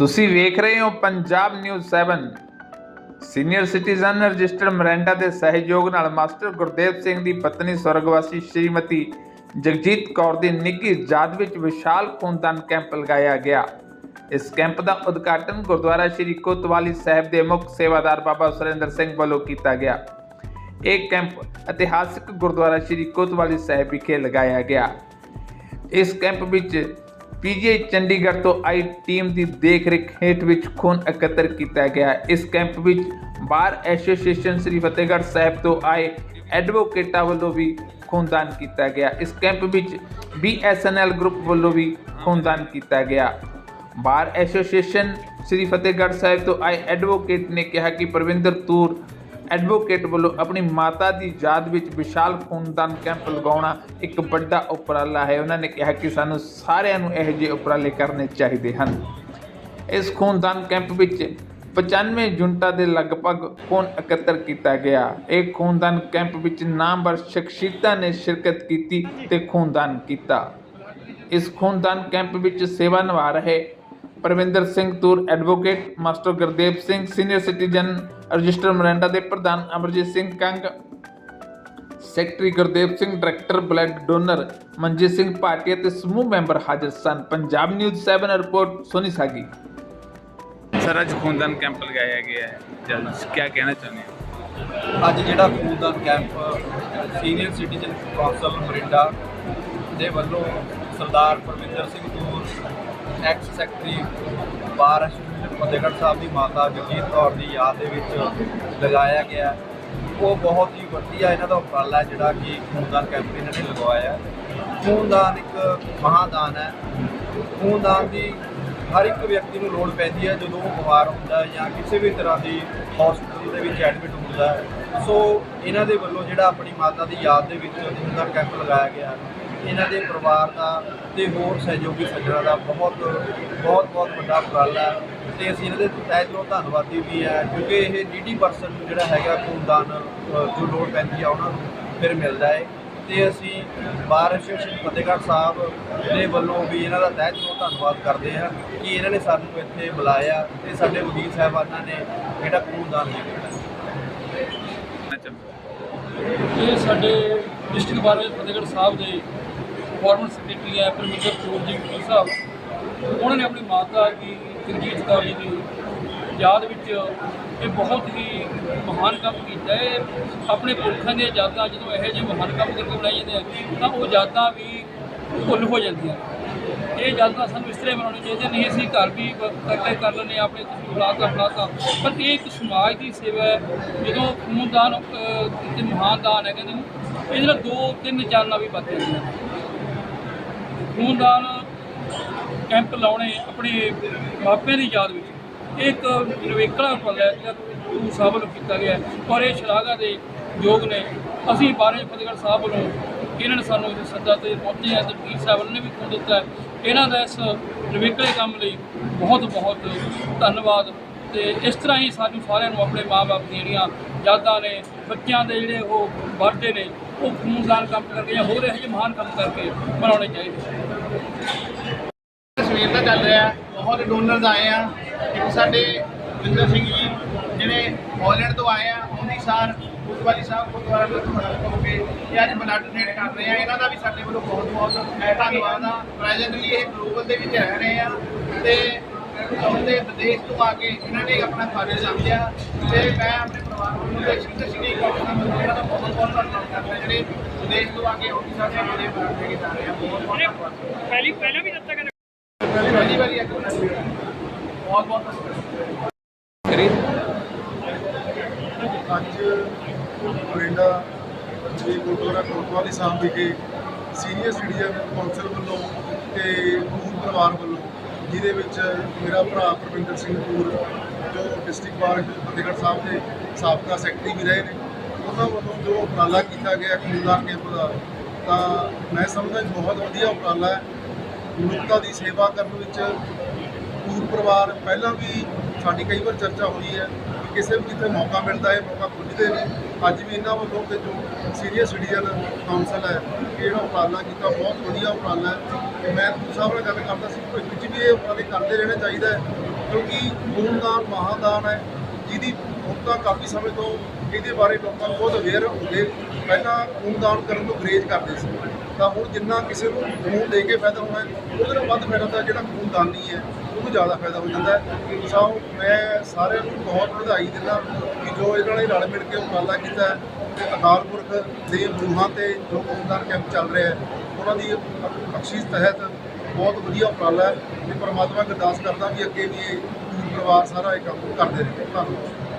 ਤੁਸੀਂ ਵੇਖ ਰਹੇ ਹੋ Punjab news 7 senior citizen registered Morinda ਦੇ ਸਹਿਯੋਗ ਨਾਲ ਮਾਸਟਰ ਗੁਰਦੇਵ ਸਿੰਘ ਦੀ ਪਤਨੀ ਸਵਰਗਵਾਸੀ ਸ਼੍ਰੀਮਤੀ ਜਗਜੀਤ ਕੌਰ ਦੀ ਨਿੱਘੀ ਯਾਦ ਵਿੱਚ ਵਿਸ਼ਾਲ ਖੂਨਦਾਨ ਕੈਂਪ ਲਗਾਇਆ ਗਿਆ। ਇਸ ਕੈਂਪ ਦਾ ਉਦਘਾਟਨ ਗੁਰਦੁਆਰਾ ਸ਼੍ਰੀ ਕੋਤਵਾਲੀ ਸਾਹਿਬ ਦੇ ਮੁੱਖ ਸੇਵਾਦਾਰ ਬਾਬਾ ਸੁਰਿੰਦਰ ਸਿੰਘ ਵੱਲੋਂ ਕੀਤਾ ਗਿਆ। ਇਹ ਕੈਂਪ ਇਤਿਹਾਸਕ ਗੁਰਦੁਆਰਾ ਸ਼੍ਰੀ ਕੋਤਵਾਲੀ ਸਾਹਿਬ ਵਿਖੇ ਲਗਾਇਆ ਗਿਆ। ਇਸ ਕੈਂਪ ਵਿੱਚ ਪੀਜੀਆਈ ਚੰਡੀਗੜ੍ਹ ਤੋਂ ਆਈ ਟੀਮ ਦੀ ਦੇਖਰੇਖ ਹੇਠ ਵਿੱਚ ਖੂਨ ਇਕੱਤਰ ਕੀਤਾ ਗਿਆ। ਇਸ ਕੈਂਪ ਵਿੱਚ ਬਾਰ ਐਸੋਸੀਏਸ਼ਨ ਸ੍ਰੀ ਫਤਿਹਗੜ੍ਹ ਸਾਹਿਬ ਤੋਂ ਆਏ ਐਡਵੋਕੇਟਾਂ ਵੱਲੋਂ ਵੀ ਖੂਨਦਾਨ ਕੀਤਾ ਗਿਆ। ਇਸ ਕੈਂਪ ਵਿੱਚ ਬੀਐਸਐਨਐਲ ਗਰੁੱਪ ਵੱਲੋਂ ਵੀ ਖੂਨਦਾਨ ਕੀਤਾ ਗਿਆ। ਬਾਰ ਐਸੋਸੀਏਸ਼ਨ ਸ੍ਰੀ ਫਤਿਹਗੜ੍ਹ ਸਾਹਿਬ ਤੋਂ ਆਏ ਐਡਵੋਕੇਟ ਨੇ ਕਿਹਾ ਕਿ ਪ੍ਰਵਿੰਦਰ ਤੂਰ ਐਡਵੋਕੇਟ ਵੱਲੋਂ ਆਪਣੀ ਮਾਤਾ ਦੀ ਯਾਦ ਵਿੱਚ ਵਿਸ਼ਾਲ ਖੂਨਦਾਨ ਕੈਂਪ ਲਗਾਉਣਾ ਇੱਕ ਵੱਡਾ ਉਪਰਾਲਾ ਹੈ। ਉਹਨਾਂ ਨੇ ਕਿਹਾ ਕਿ ਸਾਨੂੰ ਸਾਰਿਆਂ ਨੂੰ ਇਹੋ ਜਿਹੇ ਉਪਰਾਲੇ ਕਰਨੇ ਚਾਹੀਦੇ ਹਨ। ਇਸ ਖੂਨਦਾਨ ਕੈਂਪ ਵਿੱਚ 95 ਯੂਨਿਟਾਂ ਦੇ ਲਗਭਗ ਖੂਨ ਇਕੱਤਰ ਕੀਤਾ ਗਿਆ। ਇਹ ਖੂਨਦਾਨ ਕੈਂਪ ਵਿੱਚ ਨਾਮਵਰ ਸ਼ਖਸੀਅਤਾਂ ਨੇ ਸ਼ਿਰਕਤ ਕੀਤੀ ਤੇ ਖੂਨਦਾਨ ਕੀਤਾ। ਇਸ ਖੂਨਦਾਨ ਕੈਂਪ ਵਿੱਚ ਸੇਵਾ ਨਿਭਾ ਰਹੇ Parvinder Singh Toor advocate master Gurdev Singh senior citizen register Morinda ਦੇ ਪ੍ਰਧਾਨ Amarjit Singh Kang secretary Gurdev Singh director blood donor Manjit Singh Bhatia ਤੇ ਸਮੂਹ ਮੈਂਬਰ ਹਾਜ਼ਰ ਸਨ। Punjab news 7 report Soni Sagi. Sir ਅੱਜ ਖੂਨਦਾਨ ਕੈਂਪ ਲਗਾਇਆ ਗਿਆ ਹੈ। ਜਦ ਕੀ ਕਹਿਣਾ ਚਾਹੁੰਦੇ ਹੋ? ਅੱਜ ਜਿਹੜਾ ਖੂਨਦਾਨ camp senior citizen council Morinda ਦੇ ਵੱਲੋਂ Sardar Parminder Singh Toor ex secretary bar Fatehgarh Sahib ਦੀ ਮਾਤਾ ਜਗਜੀਤ ਕੌਰ ਦੀ ਯਾਦ ਦੇ ਵਿੱਚ ਲਗਾਇਆ ਗਿਆ ਉਹ ਬਹੁਤ ਹੀ ਵਧੀਆ ਇਹਨਾਂ ਦਾ ਉਪਰਾਲਾ ਹੈ ਜਿਹੜਾ ਕਿ ਖੂਨਦਾਨ ਕੈਂਪ ਇਹਨਾਂ ਨੇ ਲਗਵਾਇਆ ਖੂਨਦਾਨ ਇੱਕ ਮਹਾਦਾਨ ਹੈ। ਖੂਨਦਾਨ ਦੀ ਹਰ ਇੱਕ ਵਿਅਕਤੀ ਨੂੰ ਲੋੜ ਪੈਂਦੀ ਹੈ ਜਦੋਂ ਉਹ ਬਿਮਾਰ ਹੁੰਦਾ ਜਾਂ ਕਿਸੇ ਵੀ ਤਰ੍ਹਾਂ ਦੀ ਹਸਪੀਟਲ ਦੇ ਵਿੱਚ ਐਡਮਿਟ ਹੁੰਦਾ ਸੋ ਇਹਨਾਂ ਦੇ ਵੱਲੋਂ ਜਿਹੜਾ ਆਪਣੀ ਮਾਤਾ ਦੀ ਯਾਦ ਦੇ ਵਿੱਚ ਖੂਨਦਾਨ ਕੈਂਪ ਲਗਾਇਆ ਗਿਆ ਇਹਨਾਂ ਦੇ ਪਰਿਵਾਰ ਦਾ ਤੇ ਹੋਰ ਸਹਿਯੋਗੀ ਸੱਜਣਾਂ ਦਾ ਬਹੁਤ ਬਹੁਤ ਬਹੁਤ ਵੱਡਾ ਉਪਰਾਲਾ ਹੈ। ਤੇ ਅਸੀਂ ਇਹਨਾਂ ਦੇ ਤਹਿ ਦਿਲੋਂ ਧੰਨਵਾਦੀ ਵੀ ਹੈ, ਕਿਉਂਕਿ ਇਹ ਨੀਡੀ ਪਰਸਨ ਜਿਹੜਾ ਹੈਗਾ ਖੂਨਦਾਨ ਜੋ ਲੋੜ ਪੈਂਦੀ ਆ ਉਹਨਾਂ ਨੂੰ ਫਿਰ ਮਿਲਦਾ ਹੈ। ਤੇ ਅਸੀਂ ਬਾਰ ਐਸੋਸੀਏਸ਼ਨ ਫਤਿਹਗੜ੍ਹ ਸਾਹਿਬ ਦੇ ਵੱਲੋਂ ਵੀ ਇਹਨਾਂ ਦਾ ਤਹਿ ਦਿਲੋਂ ਧੰਨਵਾਦ ਕਰਦੇ ਹਾਂ ਕਿ ਇਹਨਾਂ ਨੇ ਸਾਨੂੰ ਇੱਥੇ ਬੁਲਾਇਆ ਤੇ ਸਾਡੇ ਵਕੀਲ ਸਾਹਿਬਾਨਾਂ ਨੇ ਜਿਹੜਾ ਖੂਨਦਾਨ ਕੀਤਾ ਇਹ ਸਾਡੇ ਡਿਸਟ੍ਰਿਕਟ ਬਾਰ ਫਤਿਹਗੜ੍ਹ ਸਾਹਿਬ ਦੇ ਫਾਰਮਰ ਸੈਕਟਰੀ ਹੈ ਪਰਮੇਸ਼ਰ ਚੋਰ ਜੀ ਗੁਰੂ ਸਾਹਿਬ ਉਹਨਾਂ ਨੇ ਆਪਣੀ ਮਾਤਾ ਜੀ ਜਗਜੀਤ ਕੌਰ ਜੀ ਦੀ ਯਾਦ ਵਿੱਚ ਇਹ ਬਹੁਤ ਹੀ ਮਹਾਨ ਕੰਮ ਕੀਤਾ ਹੈ। ਇਹ ਆਪਣੇ ਪੁਰਖਾਂ ਦੀਆਂ ਯਾਦਾਂ ਜਦੋਂ ਇਹੋ ਜਿਹੇ ਮਹਾਨ ਕੰਮ ਕਰਕੇ ਬਣਾਈ ਜਾਂਦੇ ਆ ਤਾਂ ਉਹ ਯਾਦਾਂ ਵੀ ਭੁੱਲ ਹੋ ਜਾਂਦੀਆਂ। ਇਹ ਯਾਦਾਂ ਸਾਨੂੰ ਇਸ ਤਰ੍ਹਾਂ ਬਣਾਉਣੀ ਚਾਹੀਦੀਆਂ ਨਹੀਂ ਅਸੀਂ ਘਰ ਵੀ ਬ- ਕਰਕੇ ਕਰ ਲੈਂਦੇ ਹਾਂ ਆਪਣੇ ਤੁਸੀਂ ਬੁਲਾਤਾ ਬੁਲਾਤਾ ਪਰ ਇਹ ਇੱਕ ਸਮਾਜ ਦੀ ਸੇਵਾ ਹੈ ਜਦੋਂ ਖੂਨਦਾਨ ਅਹ, ਤੇ ਮਹਾਨ ਦਾਨ ਹੈ ਕਹਿੰਦੇ ਨੇ ਇਹਦੇ ਨਾਲ ਦੋ ਤਿੰਨ ਜਾਨਾਂ ਵੀ ਬਚ ਜਾਂਦੀਆਂ ਖੂਨਦਾਨ ਕੈਂਪ ਲਾਉਣੇ ਆਪਣੇ ਮਾਪਿਆਂ ਦੀ ਯਾਦ ਵਿੱਚ। ਇਹ ਇੱਕ ਨਿਵੇਕਲਾ ਉਪਰਾਲਾ ਹੈ ਜਿਹੜਾ ਗੁਰੂ ਸਾਹਿਬ ਵੱਲੋਂ ਕੀਤਾ ਗਿਆ ਔਰ ਇਹ ਸ਼ਲਾਘਾ ਦੇ ਯੋਗ ਨੇ। ਅਸੀਂ ਬਾਰੇ ਫਤਿਹਗੜ੍ਹ ਸਾਹਿਬ ਵੱਲੋਂ ਇਹਨਾਂ ਨੇ ਸਾਨੂੰ ਇਹ ਸੱਦਾ ਤੇ ਪਹੁੰਚੇ ਆ ਤੇ ਵਕੀਲ ਸਾਹਿਬ ਨੇ ਵੀ ਖੂਨ ਦਿੱਤਾ ਇਹਨਾਂ ਦਾ ਇਸ ਨਿਵੇਕਲੇ ਕੰਮ ਲਈ ਬਹੁਤ ਬਹੁਤ ਧੰਨਵਾਦ ਤੇ ਇਸ ਤਰ੍ਹਾਂ ਹੀ ਸਾਨੂੰ ਸਾਰਿਆਂ ਨੂੰ ਆਪਣੇ ਮਾਪੇ ਦੀਆਂ ਜਿਹੜੀਆਂ ਯਾਦਾਂ ਨੇ, ਬੱਚਿਆਂ ਦੇ ਜਿਹੜੇ ਉਹ ਵਰਦੇ ਨੇ ਉਹ ਖੂਨਦਾਨ ਕੰਮ ਕਰਕੇ ਜਾਂ ਹੋਰ ਇਹੋ ਜਿਹੇ ਮਹਾਨ ਕੰਮ ਕਰਕੇ ਬਣਾਉਣੇ ਚਾਹੀਦੇ। ਸਵੇਰ ਦਾ ਚੱਲ ਰਿਹਾ, ਬਹੁਤ ਡੋਨਰਸ ਆਏ ਆ। ਇੱਕ ਸਾਡੇ ਵਿੰਦਰ ਸਿੰਘ ਜੀ ਜਿਹੜੇ ਹਾਲੈਂਡ ਤੋਂ ਆਏ ਆ, ਉਹਦੀ ਸਾਰ ਗੁਰਦੁਆਰੀ ਸਾਹਿਬ ਗੁਰਦੁਆਰਾ ਤੋਂ ਹੋ ਕੇ ਇਹ ਅੱਜ ਬਲੱਡ ਡੋਨੇਟ ਕਰ ਰਹੇ ਆ। ਇਹਨਾਂ ਦਾ ਵੀ ਸਾਡੇ ਵੱਲੋਂ ਬਹੁਤ ਬਹੁਤ ਧੰਨਵਾਦ ਆ। ਪ੍ਰੈਜ਼ੈਂਟਲੀ ਇਹ ਗਲੋਬਲ ਦੇ ਵਿੱਚ ਰਹਿ ਰਹੇ ਆ। ਤੇ ਵਿਦੇਸ਼ ਤੋਂ ਆ ਕੇ ਇਹਨਾਂ ਨੇ ਆਪਣਾ ਫਰਜ਼ ਸਮਝਿਆ ਤੇ ਮੈਂ ਆਪਣੇ ਪਰਿਵਾਰ ਨੂੰ ਤੇ ਸਿੱਧੇ ਸਿੱਧੇ ਇਹਨਾਂ ਦਾ ਬਹੁਤ ਬਹੁਤ ਧੰਨਵਾਦ ਕਰਦਾ ਜਿਹੜੇ ਵਿਦੇਸ਼ ਤੋਂ ਆ ਕੇ ਅੰਮ੍ਰਿਤਸਰ ਸਾਹਿਬ ਦੇ ਦੇ ਕੇ ਜਾ ਰਹੇ ਆ ਬਹੁਤ ਬਹੁਤ ਧੰਨਵਾਦ ਪਹਿਲੀ ਪਹਿਲਾਂ ਵੀ ਪਹਿਲੀ ਵਾਰੀ ਇੱਕ ਬਹੁਤ ਬਹੁਤ ਧੰਨਵਾਦ। ਅੱਜ ਬਰਿੰਡਾ ਸ੍ਰੀ ਗੁਰਦੁਆਰਾ ਕੋਤਵਾਲੀ ਸਾਹਿਬ ਵਿਖੇ ਸੀਨੀਅਰ ਸਿਟੀਜ਼ਨ ਕੌਂਸਲ ਵੱਲੋਂ ਤੇ ਪੂਰ ਪਰਿਵਾਰ ਵੱਲੋਂ ਜਿਹਦੇ ਵਿੱਚ ਮੇਰਾ ਭਰਾ ਪ੍ਰਵਿੰਦਰ ਸਿੰਘ ਪੂਰ ਜੋ ਡਿਸਟ੍ਰਿਕਟ ਬਾਰ ਫਤਿਹਗੜ੍ਹ ਸਾਹਿਬ ਦੇ ਸਾਬਕਾ ਸੈਕਟਰੀ ਵੀ ਰਹੇ ਨੇ, ਉਹਨਾਂ ਵੱਲੋਂ ਜੋ ਉਪਰਾਲਾ ਕੀਤਾ ਗਿਆ ਖੂਨਦਾਨ ਕੈਂਪ ਦਾ, ਤਾਂ ਮੈਂ ਸਮਝਦਾ ਬਹੁਤ ਵਧੀਆ ਉਪਰਾਲਾ ਹੈ। ਮਨੁੱਖਤਾ ਦੀ ਸੇਵਾ ਕਰਨ ਵਿੱਚ ਪੂਰ ਪਰਿਵਾਰ ਪਹਿਲਾਂ ਵੀ ਸਾਡੀ ਕਈ ਵਾਰ ਚਰਚਾ ਹੋਈ ਹੈ ਕਿ ਕਿਸੇ ਵੀ ਕਿਤੇ ਮੌਕਾ ਮਿਲਦਾ ਹੈ, ਮੌਕਾ ਖੁੱਲ੍ਹਦੇ ਨੇ। ਅੱਜ ਵੀ ਇਹਨਾਂ ਵੱਲੋਂ ਤੇ ਜੋ ਸੀਨੀਅਰ ਸਿਟੀਜ਼ਨ ਕਾਉਂਸਲ ਹੈ ਇਹ ਜਿਹੜਾ ਉਪਰਾਲਾ ਕੀਤਾ, ਬਹੁਤ ਵਧੀਆ ਉਪਰਾਲਾ ਹੈ। ਤੇ ਮੈਂ ਤੁਹਾਨੂੰ ਸਾਹਿਬ ਨਾਲ ਗੱਲ ਕਰਦਾ ਸੀ ਕਿ ਵਿੱਚ ਵੀ ਇਹ ਉਪਰਾਲੇ ਕਰਦੇ ਰਹਿਣਾ ਚਾਹੀਦਾ ਹੈ, ਕਿਉਂਕਿ ਖੂਨਦਾਨ ਮਹਾਦਾਨ ਹੈ, ਜਿਹਦੀ ਹੁਣ ਤਾਂ ਕਾਫੀ ਸਮੇਂ ਤੋਂ ਇਹਦੇ ਬਾਰੇ ਲੋਕਾਂ ਬਹੁਤ ਅਵੇਅਰ ਹੋ ਗਏ ਪਹਿਲਾਂ ਖੂਨਦਾਨ ਕਰਨ ਤੋਂ ਗਰੇਜ ਕਰਦੇ ਸੀ। ਤਾਂ ਹੁਣ ਜਿੰਨਾ ਕਿਸੇ ਨੂੰ ਖੂਨ ਦੇ ਕੇ ਫਾਇਦਾ ਹੋਣਾ ਉਹਦੇ ਨਾਲ ਵੱਧ ਫਾਇਦਾ ਹੁੰਦਾ ਜਿਹੜਾ ਖੂਨਦਾਨੀ ਹੈ, ਉਹਨੂੰ ਜ਼ਿਆਦਾ ਫਾਇਦਾ ਹੋ ਜਾਂਦਾ ਹੈ। ਸੋ ਮੈਂ ਸਾਰਿਆਂ ਨੂੰ ਬਹੁਤ ਵਧਾਈ ਦਿੰਦਾ ਕਿ ਜੋ ਇਹਨਾਂ ਨੇ ਰਲ ਮਿਲ ਕੇ ਉਪਰਾਲਾ ਕੀਤਾ ਹੈ, ਤੇ ਅਕਾਲ ਪੁਰਖ ਦੇ ਬਰੂਹਾਂ ਤੇ ਜੋ ਖੂਨਦਾਨ ਕੈਂਪ ਚੱਲ ਰਿਹਾ ਹੈ, ਉਹਨਾਂ ਦੀ ਬਖਸ਼ਿਸ਼ ਤਹਿਤ ਬਹੁਤ ਵਧੀਆ ਉਪਰਾਲਾ ਹੈ। ਤੇ ਪਰਮਾਤਮਾ ਅਰਦਾਸ ਕਰਦਾ ਵੀ ਅੱਗੇ ਵੀ ਇਹ ਪਰਿਵਾਰ ਸਾਰਾ ਇਹ ਕੰਮ ਕਰਦੇ ਰਹੇ। ਧੰਨਵਾਦ।